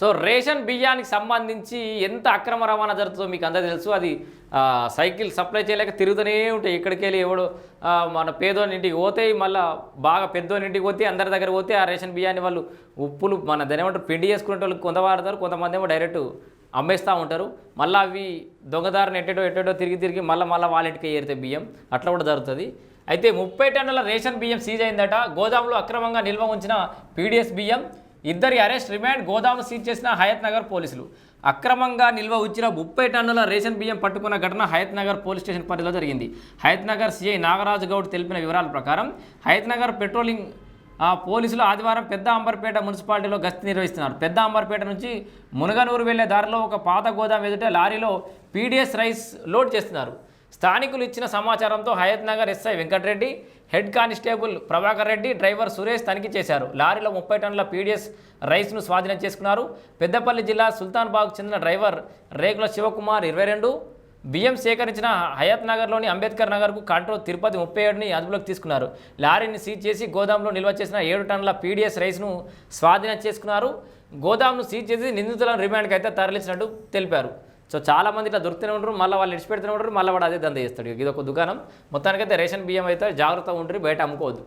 So ration బియ్యానికి సంబంధించి ఎంత అక్రమ రవాణా జరుగుతుందో మీకు అందరూ తెలుసు. అది సైకిల్ సప్లై చేయలేక తిరుగుతూనే ఉంటాయి. ఇక్కడికి వెళ్ళి ఎవడు మన పేదోని ఇంటికి పోతే మళ్ళీ బాగా పెద్దోని ఇంటికి పోతే అందరి దగ్గర పోతే ఆ రేషన్ బియ్యాన్ని వాళ్ళు ఉప్పులు మన దాని ఏమంటారు పిండి చేసుకునే వాళ్ళు కొంత వాడతారు కొంతమంది ఏమో డైరెక్ట్ అమ్మేస్తూ ఉంటారు. మళ్ళీ అవి దొంగదారిని ఎట్టేటో ఎట్టేటో తిరిగి తిరిగి మళ్ళీ మళ్ళీ వాళ్ళ ఇంటికి ఏరితే బియ్యం. అట్లా కూడా జరుగుతుంది. అయితే ముప్పై టన్నుల రేషన్ బియ్యం సీజ్ అయిందట. గోదాములో అక్రమంగా నిల్వ ఉంచిన పీడిఎస్ బియ్యం ఇద్దరి అరెస్ట్ రిమాండ్ గోదాము సీజ్ చేసిన హయత్ నగర్ పోలీసులు. అక్రమంగా నిల్వ ఉంచిన ముప్పై టన్నుల రేషన్ బియ్యం పట్టుకున్న ఘటన హయత్ నగర్ పోలీస్ స్టేషన్ పరిధిలో జరిగింది. హయత్ నగర్ సిఐ నాగరాజు గౌడ్ తెలిపిన వివరాల ప్రకారం హయత్ నగర్ పెట్రోలింగ్ పోలీసులు ఆదివారం పెద్ద అంబర్పేట మున్సిపాలిటీలో గస్తీ నిర్వహిస్తున్నారు. పెద్ద అంబర్పేట నుంచి మునగనూరు వెళ్ళే దారిలో ఒక పాత గోదాం ఎదుట లారీలో పీడిఎస్ రైస్ లోడ్ చేస్తున్నారు. స్థానికులు ఇచ్చిన సమాచారంతో Hayat Nagar SI Venkata Reddy head constable Prabhakar Reddy driver Suresh తనిఖీ చేశారు. లారీలో ముప్పై టన్నుల పీడిఎస్ రైస్ను స్వాధీనం చేసుకున్నారు. పెద్దపల్లి జిల్లా సుల్తాన్బాగ్ చెందిన డ్రైవర్ రేకుల శివకుమార్ ఇరవై రెండు బియ్యం సేకరించిన హయత్ నగర్లోని అంబేద్కర్ నగర్కు కంట్రోల్ తిరుపతి ముప్పై ఏడుని అదుపులోకి తీసుకున్నారు. లారీని సీజ్ చేసి గోదాంలో నిల్వ చేసిన ఏడు టన్నుల పీడిఎస్ రైస్ను స్వాధీనం చేసుకున్నారు. గోదాంను సీజ్ చేసి నిందితులను రిమాండ్కి అయితే తరలించినట్టు తెలిపారు. సో చాలా మంది ఇట్లా దొరుకుతూనే ఉంటారు మళ్ళీ వాళ్ళు ఇడిచిపెడుతూనే ఉంటారు మళ్ళీ వాడు అదే దంద చేస్తాడు. ఇది ఒక దుకాణం. మొత్తానికైతే రేషన్ బియ్యం అయితే జాగ్రత్తగా ఉంటారు బయట అమ్ముకోవద్దు.